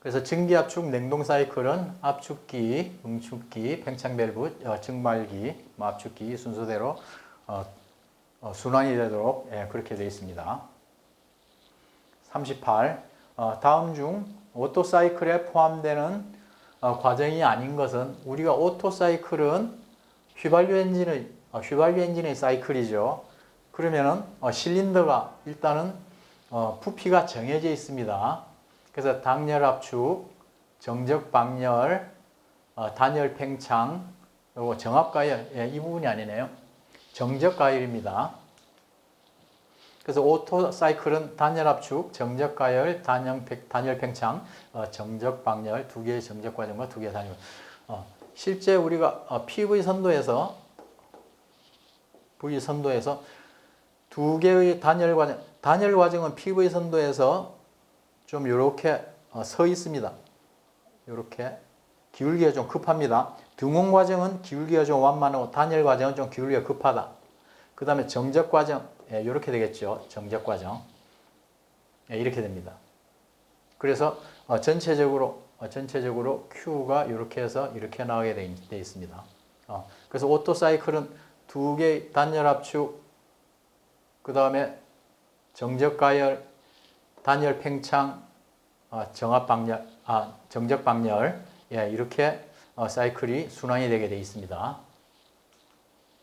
그래서 증기압축 냉동 사이클은 압축기, 응축기, 팽창밸브, 어, 증발기, 뭐 압축기 순서대로 어, 어, 순환이 되도록 예, 그렇게 되어 있습니다. 38. 어, 다음 중 오토 사이클에 포함되는 어, 과정이 아닌 것은 우리가 오토 사이클은 휘발유 엔진의 어, 휘발유 엔진의 사이클이죠. 그러면은 어, 실린더가 일단은 어, 부피가 정해져 있습니다. 그래서 당열 압축, 정적 방열, 어, 단열 팽창, 그리고 정압 가열 예, 이 부분이 아니네요. 정적 가열입니다. 그래서 오토 사이클은 단열 압축, 정적 가열, 단열, 팽- 단열 팽창, 어, 정적 방열 두 개의 정적 과정과 두 개의 단열. 어, 실제 우리가 어, PV 선도에서 V 선도에서 두 개의 단열 과정, 단열 과정은 PV 선도에서 좀 이렇게 어, 서 있습니다. 이렇게 기울기가 좀 급합니다. 등원 과정은 기울기가 좀 완만하고 단열 과정은 좀 기울기가 급하다. 그 다음에 정적 과정, 예, 이렇게 되겠죠. 정적 과정. 예, 이렇게 됩니다. 그래서 어, 전체적으로 어, 전체적으로 Q가 이렇게 해서 이렇게 나오게 돼 있습니다. 어, 그래서 오토 사이클은 두 개의 단열 압축, 그 다음에 정적 가열, 단열 팽창, 어, 정압 방열, 아 정적 방열, 예, 이렇게 어, 사이클이 순환이 되게 돼 있습니다.